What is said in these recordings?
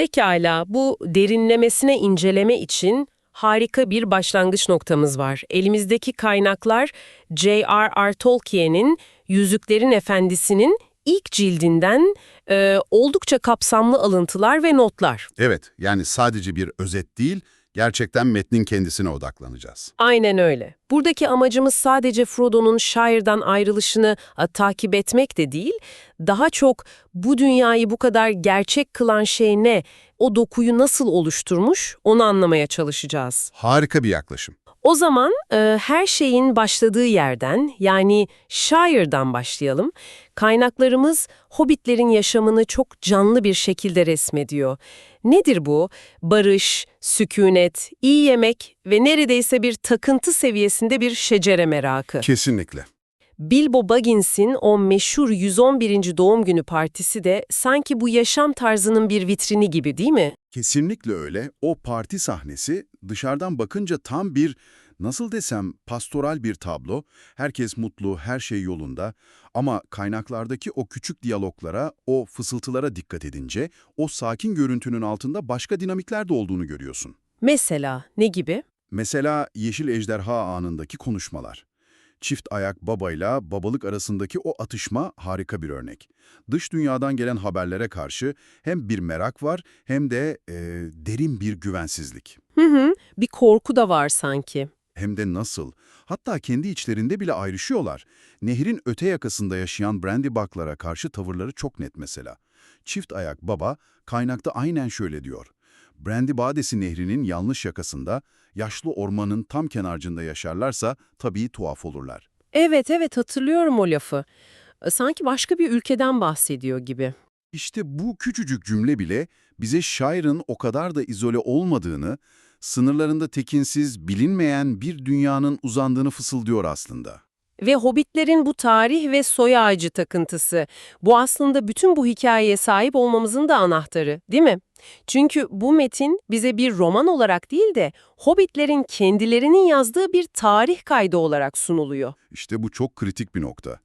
Pekala, bu derinlemesine inceleme için harika bir başlangıç noktamız var. Elimizdeki kaynaklar J.R.R. Tolkien'in Yüzüklerin Efendisi'nin ilk cildinden e, oldukça kapsamlı alıntılar ve notlar. Evet, yani sadece bir özet değil, gerçekten metnin kendisine odaklanacağız. Aynen öyle. Buradaki amacımız sadece Frodo'nun Shire'dan ayrılışını a, takip etmek de değil, daha çok bu dünyayı bu kadar gerçek kılan şey ne, o dokuyu nasıl oluşturmuş onu anlamaya çalışacağız. Harika bir yaklaşım. O zaman e, her şeyin başladığı yerden yani Shire'dan başlayalım. Kaynaklarımız Hobbitlerin yaşamını çok canlı bir şekilde resmediyor. Nedir bu? Barış, sükunet, iyi yemek ve neredeyse bir takıntı seviyesinde bir şecere merakı. Kesinlikle. Bilbo Baggins'in o meşhur 111. doğum günü partisi de sanki bu yaşam tarzının bir vitrini gibi değil mi? Kesinlikle öyle. O parti sahnesi dışarıdan bakınca tam bir, nasıl desem, pastoral bir tablo. Herkes mutlu, her şey yolunda. Ama kaynaklardaki o küçük diyaloglara, o fısıltılara dikkat edince, o sakin görüntünün altında başka dinamikler de olduğunu görüyorsun. Mesela ne gibi? Mesela Yeşil Ejderha anındaki konuşmalar. Çift ayak babayla babalık arasındaki o atışma harika bir örnek. Dış dünyadan gelen haberlere karşı hem bir merak var hem de e, derin bir güvensizlik. Hı hı, bir korku da var sanki. Hem de nasıl? Hatta kendi içlerinde bile ayrışıyorlar. Nehrin öte yakasında yaşayan Brandybuck'lara karşı tavırları çok net mesela. Çift ayak baba kaynakta aynen şöyle diyor. Brandy Badesi Nehri'nin yanlış yakasında, yaşlı ormanın tam kenarcında yaşarlarsa tabii tuhaf olurlar. Evet evet hatırlıyorum o lafı. E, Sanki başka bir ülkeden bahsediyor gibi. İşte bu küçücük cümle bile bize şairin o kadar da izole olmadığını, sınırlarında tekinsiz, bilinmeyen bir dünyanın uzandığını fısıldıyor aslında. Ve Hobbitlerin bu tarih ve soy ağacı takıntısı, bu aslında bütün bu hikayeye sahip olmamızın da anahtarı, değil mi? Çünkü bu metin bize bir roman olarak değil de Hobbitlerin kendilerinin yazdığı bir tarih kaydı olarak sunuluyor. İşte bu çok kritik bir nokta.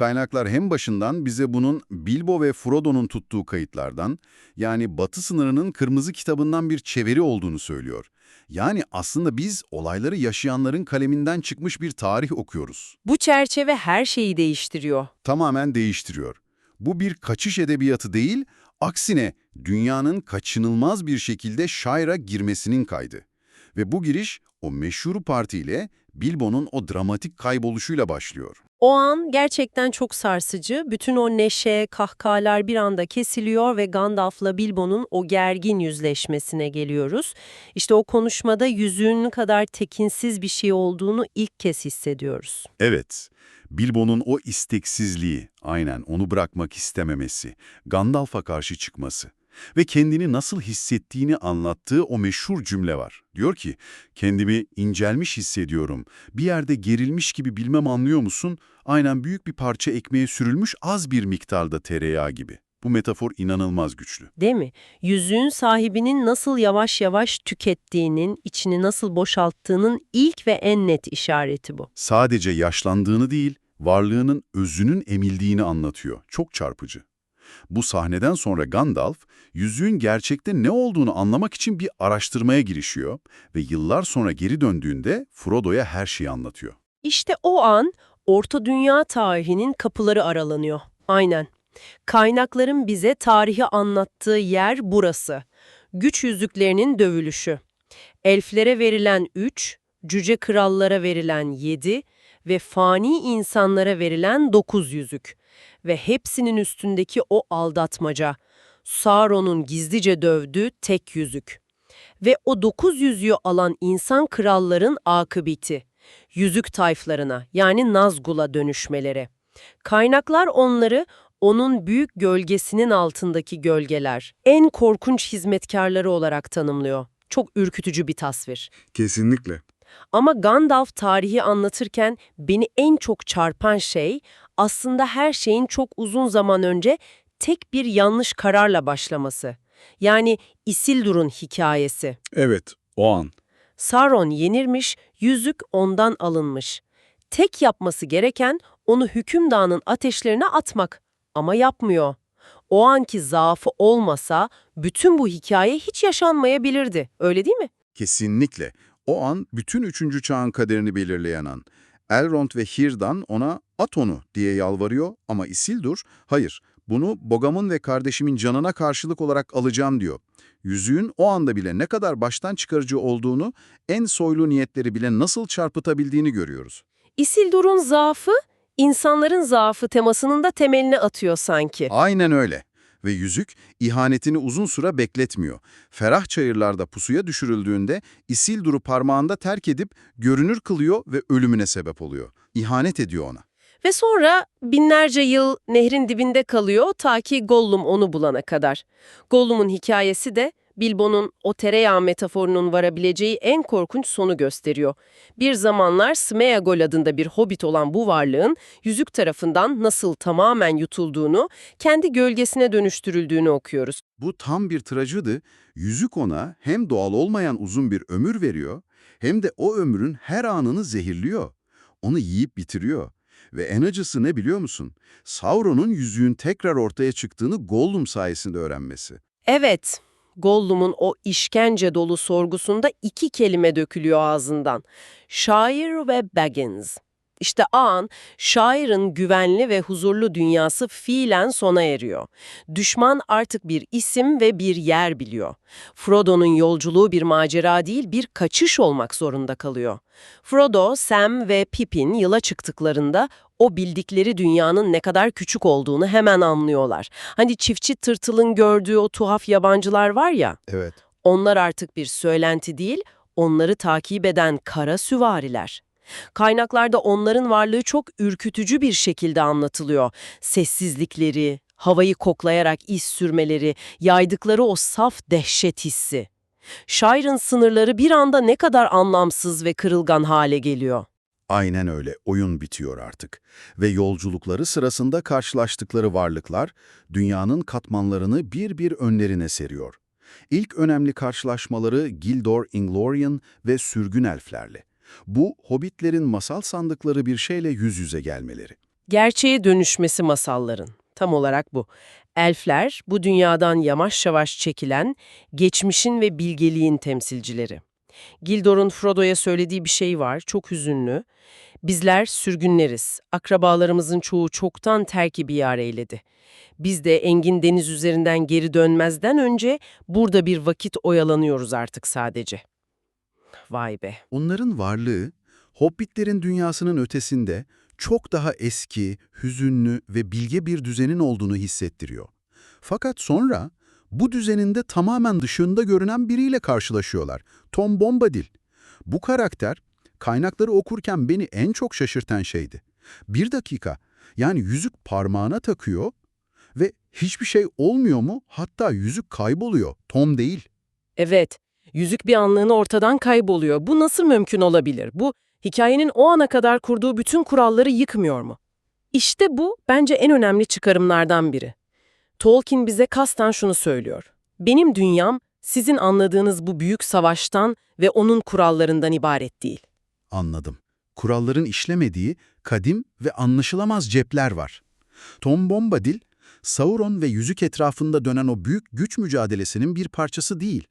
Kaynaklar hem başından bize bunun Bilbo ve Frodo'nun tuttuğu kayıtlardan, yani Batı sınırının kırmızı kitabından bir çeviri olduğunu söylüyor. Yani aslında biz olayları yaşayanların kaleminden çıkmış bir tarih okuyoruz. Bu çerçeve her şeyi değiştiriyor. Tamamen değiştiriyor. Bu bir kaçış edebiyatı değil, aksine dünyanın kaçınılmaz bir şekilde şaira girmesinin kaydı. Ve bu giriş o meşhur partiyle Bilbo'nun o dramatik kayboluşuyla başlıyor. O an gerçekten çok sarsıcı. Bütün o neşe, kahkahalar bir anda kesiliyor ve Gandalf'la Bilbo'nun o gergin yüzleşmesine geliyoruz. İşte o konuşmada yüzüğün kadar tekinsiz bir şey olduğunu ilk kez hissediyoruz. Evet, Bilbo'nun o isteksizliği, aynen onu bırakmak istememesi, Gandalf'a karşı çıkması ve kendini nasıl hissettiğini anlattığı o meşhur cümle var. Diyor ki, kendimi incelmiş hissediyorum, bir yerde gerilmiş gibi bilmem anlıyor musun? Aynen büyük bir parça ekmeğe sürülmüş az bir miktarda tereyağı gibi. Bu metafor inanılmaz güçlü. Değil mi? Yüzüğün sahibinin nasıl yavaş yavaş tükettiğinin, içini nasıl boşalttığının ilk ve en net işareti bu. Sadece yaşlandığını değil, varlığının özünün emildiğini anlatıyor. Çok çarpıcı. Bu sahneden sonra Gandalf, yüzüğün gerçekte ne olduğunu anlamak için bir araştırmaya girişiyor ve yıllar sonra geri döndüğünde Frodo'ya her şeyi anlatıyor. İşte o an Orta Dünya tarihinin kapıları aralanıyor. Aynen. Kaynakların bize tarihi anlattığı yer burası. Güç yüzüklerinin dövülüşü. Elflere verilen 3, cüce krallara verilen 7 ve fani insanlara verilen 9 yüzük. Ve hepsinin üstündeki o aldatmaca. Sauron'un gizlice dövdüğü tek yüzük. Ve o 9 yüzüğü alan insan kralların akıbeti. Yüzük tayflarına yani Nazgul'a dönüşmeleri. Kaynaklar onları onun büyük gölgesinin altındaki gölgeler, en korkunç hizmetkarları olarak tanımlıyor. Çok ürkütücü bir tasvir. Kesinlikle. Ama Gandalf tarihi anlatırken beni en çok çarpan şey aslında her şeyin çok uzun zaman önce tek bir yanlış kararla başlaması. Yani Isildur'un hikayesi. Evet, o an. Sauron yenirmiş, yüzük ondan alınmış. Tek yapması gereken onu hükümdarın ateşlerine atmak. Ama yapmıyor. O anki zaafı olmasa bütün bu hikaye hiç yaşanmayabilirdi. Öyle değil mi? Kesinlikle. O an bütün üçüncü çağın kaderini belirleyen an. Elrond ve Hirdan ona at onu diye yalvarıyor ama Isildur hayır bunu Bogam'ın ve kardeşimin canına karşılık olarak alacağım diyor. Yüzüğün o anda bile ne kadar baştan çıkarıcı olduğunu, en soylu niyetleri bile nasıl çarpıtabildiğini görüyoruz. Isildur'un zaafı, insanların zaafı temasının da temelini atıyor sanki. Aynen öyle. Ve yüzük ihanetini uzun süre bekletmiyor. Ferah çayırlarda pusuya düşürüldüğünde Isildur'u parmağında terk edip görünür kılıyor ve ölümüne sebep oluyor. İhanet ediyor ona. Ve sonra binlerce yıl nehrin dibinde kalıyor ta ki Gollum onu bulana kadar. Gollum'un hikayesi de Bilbo'nun o tereyağı metaforunun varabileceği en korkunç sonu gösteriyor. Bir zamanlar Smeagol adında bir hobbit olan bu varlığın yüzük tarafından nasıl tamamen yutulduğunu, kendi gölgesine dönüştürüldüğünü okuyoruz. Bu tam bir trajedi. Yüzük ona hem doğal olmayan uzun bir ömür veriyor, hem de o ömrün her anını zehirliyor. Onu yiyip bitiriyor. Ve en acısı ne biliyor musun? Sauron'un yüzüğün tekrar ortaya çıktığını Gollum sayesinde öğrenmesi. Evet, Gollum'un o işkence dolu sorgusunda iki kelime dökülüyor ağzından. Şair ve Baggins. İşte an şairin güvenli ve huzurlu dünyası fiilen sona eriyor. Düşman artık bir isim ve bir yer biliyor. Frodo'nun yolculuğu bir macera değil, bir kaçış olmak zorunda kalıyor. Frodo, Sam ve Pippin yıla çıktıklarında o bildikleri dünyanın ne kadar küçük olduğunu hemen anlıyorlar. Hani çiftçi tırtılın gördüğü o tuhaf yabancılar var ya, Evet. onlar artık bir söylenti değil, onları takip eden kara süvariler. Kaynaklarda onların varlığı çok ürkütücü bir şekilde anlatılıyor. Sessizlikleri, havayı koklayarak iz sürmeleri, yaydıkları o saf dehşet hissi. Şairin sınırları bir anda ne kadar anlamsız ve kırılgan hale geliyor. Aynen öyle. Oyun bitiyor artık. Ve yolculukları sırasında karşılaştıkları varlıklar dünyanın katmanlarını bir bir önlerine seriyor. İlk önemli karşılaşmaları Gildor Inglorian ve sürgün elflerle. Bu, hobbitlerin masal sandıkları bir şeyle yüz yüze gelmeleri. Gerçeğe dönüşmesi masalların. Tam olarak bu. Elfler bu dünyadan yavaş yavaş çekilen, geçmişin ve bilgeliğin temsilcileri. Gildor'un Frodo'ya söylediği bir şey var, çok hüzünlü. Bizler sürgünleriz. Akrabalarımızın çoğu çoktan terki bir yer eyledi. Biz de engin deniz üzerinden geri dönmezden önce burada bir vakit oyalanıyoruz artık sadece. Vay be. Onların varlığı, hobbitlerin dünyasının ötesinde çok daha eski, hüzünlü ve bilge bir düzenin olduğunu hissettiriyor. Fakat sonra bu düzenin de tamamen dışında görünen biriyle karşılaşıyorlar. Tom Bombadil. Bu karakter, kaynakları okurken beni en çok şaşırtan şeydi. Bir dakika, yani yüzük parmağına takıyor ve hiçbir şey olmuyor mu? Hatta yüzük kayboluyor, Tom değil. Evet, yüzük bir anlığına ortadan kayboluyor. Bu nasıl mümkün olabilir? Bu, hikayenin o ana kadar kurduğu bütün kuralları yıkmıyor mu? İşte bu, bence en önemli çıkarımlardan biri. Tolkien bize kasten şunu söylüyor. Benim dünyam, sizin anladığınız bu büyük savaştan ve onun kurallarından ibaret değil. Anladım. Kuralların işlemediği kadim ve anlaşılamaz cepler var. Tom Bombadil, Sauron ve yüzük etrafında dönen o büyük güç mücadelesinin bir parçası değil.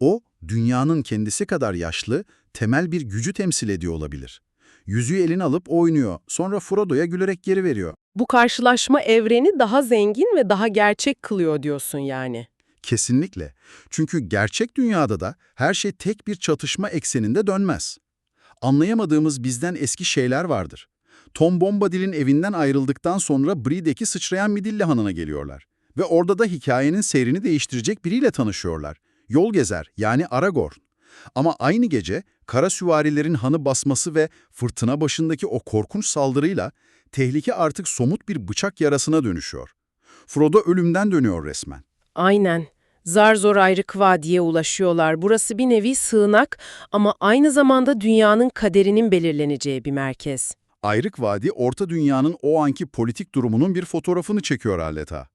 O, dünyanın kendisi kadar yaşlı, temel bir gücü temsil ediyor olabilir. Yüzüğü eline alıp oynuyor, sonra Frodo'ya gülerek geri veriyor. Bu karşılaşma evreni daha zengin ve daha gerçek kılıyor diyorsun yani. Kesinlikle. Çünkü gerçek dünyada da her şey tek bir çatışma ekseninde dönmez. Anlayamadığımız bizden eski şeyler vardır. Tom Bombadil'in evinden ayrıldıktan sonra Bree'deki sıçrayan Midilli Hanı'na geliyorlar. Ve orada da hikayenin seyrini değiştirecek biriyle tanışıyorlar. Yol gezer yani Aragorn. Ama aynı gece kara süvarilerin hanı basması ve fırtına başındaki o korkunç saldırıyla tehlike artık somut bir bıçak yarasına dönüşüyor. Frodo ölümden dönüyor resmen. Aynen. Zar zor ayrık vadiye ulaşıyorlar. Burası bir nevi sığınak ama aynı zamanda dünyanın kaderinin belirleneceği bir merkez. Ayrık Vadi, Orta Dünya'nın o anki politik durumunun bir fotoğrafını çekiyor adeta.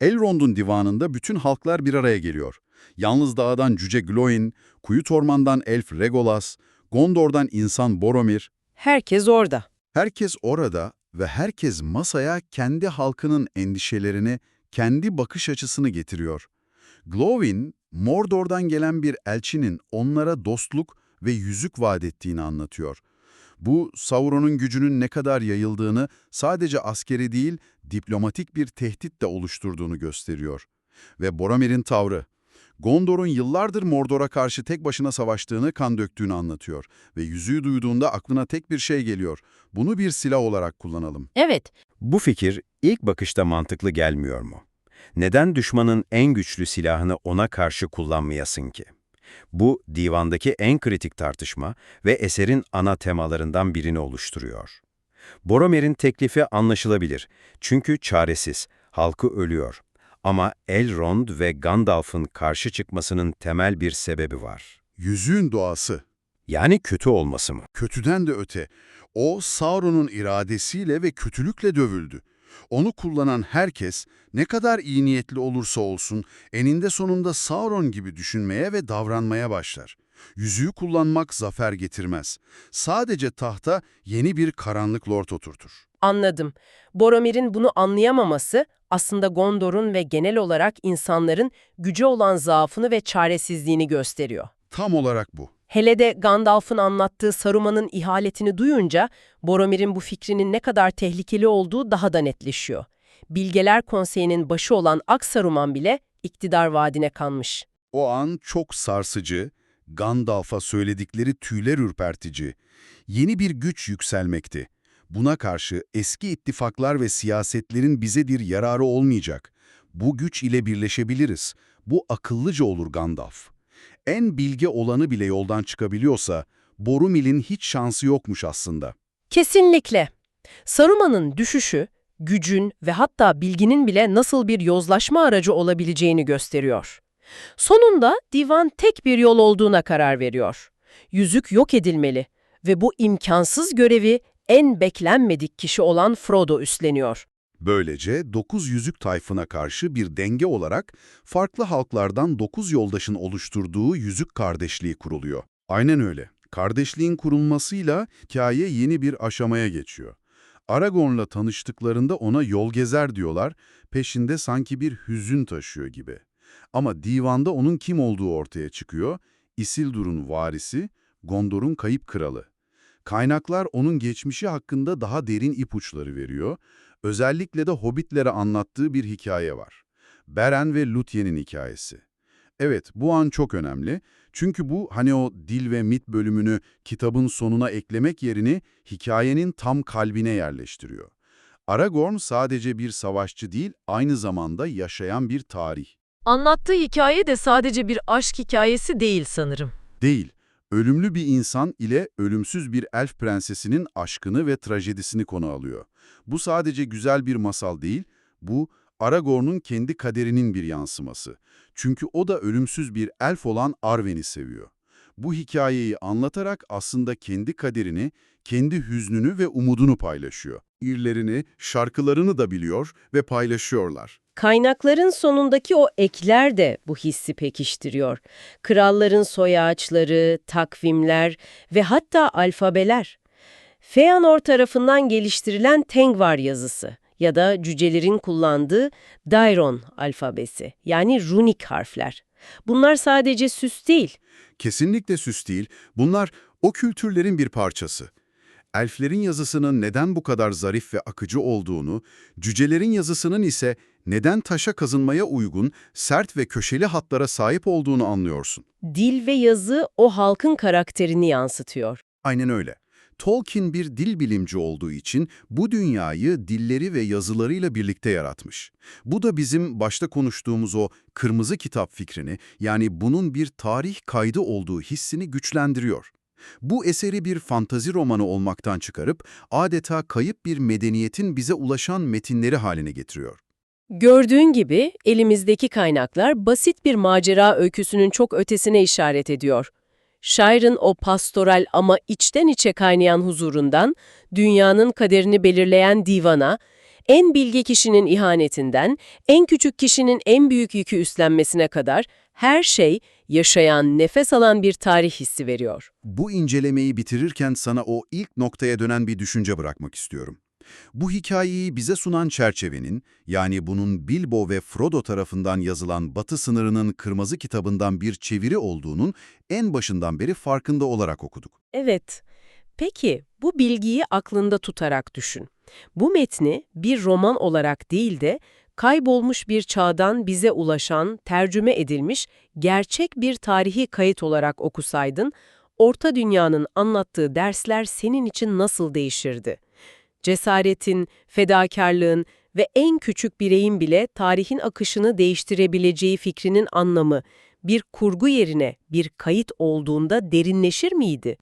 Elrond'un divanında bütün halklar bir araya geliyor. Yalnız Dağ'dan Cüce Gloin, Kuyut Orman'dan Elf Legolas, Gondor'dan insan Boromir. Herkes orada. Herkes orada ve herkes masaya kendi halkının endişelerini, kendi bakış açısını getiriyor. Glowin, Mordor'dan gelen bir elçinin onlara dostluk ve yüzük vaat ettiğini anlatıyor. Bu, Sauron'un gücünün ne kadar yayıldığını sadece askeri değil, diplomatik bir tehdit de oluşturduğunu gösteriyor. Ve Boromir'in tavrı, Gondor'un yıllardır Mordor'a karşı tek başına savaştığını, kan döktüğünü anlatıyor. Ve yüzüğü duyduğunda aklına tek bir şey geliyor. Bunu bir silah olarak kullanalım. Evet, Bu fikir ilk bakışta mantıklı gelmiyor mu? Neden düşmanın en güçlü silahını ona karşı kullanmayasın ki? Bu, divandaki en kritik tartışma ve eserin ana temalarından birini oluşturuyor. Boromir'in teklifi anlaşılabilir çünkü çaresiz, halkı ölüyor. Ama Elrond ve Gandalf'ın karşı çıkmasının temel bir sebebi var. Yüzüğün doğası, Yani kötü olması mı? kötüden de öte. O, Sauron'un iradesiyle ve kötülükle dövüldü. Onu kullanan herkes, ne kadar iyi niyetli olursa olsun, eninde sonunda Sauron gibi düşünmeye ve davranmaya başlar. Yüzüğü kullanmak zafer getirmez. Sadece tahta yeni bir karanlık lord oturtur. Anladım. Boromir'in bunu anlayamaması aslında Gondor'un ve genel olarak insanların güce olan zaafını ve çaresizliğini gösteriyor. Tam olarak bu. Hele de Gandalf'ın anlattığı Saruman'ın ihaletini duyunca Boromir'in bu fikrinin ne kadar tehlikeli olduğu daha da netleşiyor. Bilgeler Konseyi'nin başı olan Aksaruman bile iktidar vaadine kanmış. O an çok sarsıcı, Gandalf'a söyledikleri tüyler ürpertici. Yeni bir güç yükselmekti. Buna karşı eski ittifaklar ve siyasetlerin bize bir yararı olmayacak. Bu güç ile birleşebiliriz. Bu akıllıca olur Gandalf. En bilge olanı bile yoldan çıkabiliyorsa, Boromil'in hiç şansı yokmuş aslında. Kesinlikle. Saruman'ın düşüşü, gücün ve hatta bilginin bile nasıl bir yozlaşma aracı olabileceğini gösteriyor. Sonunda divan tek bir yol olduğuna karar veriyor. Yüzük yok edilmeli ve bu imkansız görevi en beklenmedik kişi olan Frodo üstleniyor. Böylece dokuz yüzük tayfına karşı bir denge olarak farklı halklardan dokuz yoldaşın oluşturduğu yüzük kardeşliği kuruluyor. Aynen öyle. Kardeşliğin kurulmasıyla hikaye yeni bir aşamaya geçiyor. Aragorn'la tanıştıklarında ona yol gezer diyorlar, peşinde sanki bir hüzün taşıyor gibi. Ama divanda onun kim olduğu ortaya çıkıyor, Isildur'un varisi, Gondor'un kayıp kralı. Kaynaklar onun geçmişi hakkında daha derin ipuçları veriyor, özellikle de Hobbitlere anlattığı bir hikaye var. Beren ve Luthie'nin hikayesi. Evet, bu an çok önemli. Çünkü bu hani o dil ve mit bölümünü kitabın sonuna eklemek yerini hikayenin tam kalbine yerleştiriyor. Aragorn sadece bir savaşçı değil, aynı zamanda yaşayan bir tarih. Anlattığı hikaye de sadece bir aşk hikayesi değil sanırım. Değil, ölümlü bir insan ile ölümsüz bir elf prensesinin aşkını ve trajedisini konu alıyor. Bu sadece güzel bir masal değil, bu Aragorn'un kendi kaderinin bir yansıması. Çünkü o da ölümsüz bir elf olan Arwen'i seviyor. Bu hikayeyi anlatarak aslında kendi kaderini, kendi hüznünü ve umudunu paylaşıyor. İrlerini, şarkılarını da biliyor ve paylaşıyorlar. Kaynakların sonundaki o ekler de bu hissi pekiştiriyor. Kralların soy ağaçları, takvimler ve hatta alfabeler. Feanor tarafından geliştirilen Tengvar yazısı ya da cücelerin kullandığı Dairon alfabesi yani runik harfler. Bunlar sadece süs değil, Kesinlikle süs değil, bunlar o kültürlerin bir parçası. Elflerin yazısının neden bu kadar zarif ve akıcı olduğunu, cücelerin yazısının ise neden taşa kazınmaya uygun, sert ve köşeli hatlara sahip olduğunu anlıyorsun. dil ve yazı o halkın karakterini yansıtıyor. Aynen öyle. Tolkien bir dil bilimci olduğu için bu dünyayı dilleri ve yazılarıyla birlikte yaratmış. Bu da bizim başta konuştuğumuz o kırmızı kitap fikrini, yani bunun bir tarih kaydı olduğu hissini güçlendiriyor. Bu eseri bir fantazi romanı olmaktan çıkarıp adeta kayıp bir medeniyetin bize ulaşan metinleri haline getiriyor. Gördüğün gibi elimizdeki kaynaklar basit bir macera öyküsünün çok ötesine işaret ediyor. Şair'in o pastoral ama içten içe kaynayan huzurundan, dünyanın kaderini belirleyen divana, en bilge kişinin ihanetinden, en küçük kişinin en büyük yükü üstlenmesine kadar her şey yaşayan, nefes alan bir tarih hissi veriyor. Bu incelemeyi bitirirken sana o ilk noktaya dönen bir düşünce bırakmak istiyorum. Bu hikayeyi bize sunan çerçevenin, yani bunun Bilbo ve Frodo tarafından yazılan Batı sınırının kırmızı kitabından bir çeviri olduğunun en başından beri farkında olarak okuduk. Evet. Peki, bu bilgiyi aklında tutarak düşün. Bu metni bir roman olarak değil de kaybolmuş bir çağdan bize ulaşan, tercüme edilmiş gerçek bir tarihi kayıt olarak okusaydın, Orta Dünya'nın anlattığı dersler senin için nasıl değişirdi? Cesaretin, fedakarlığın ve en küçük bireyin bile tarihin akışını değiştirebileceği fikrinin anlamı bir kurgu yerine bir kayıt olduğunda derinleşir miydi?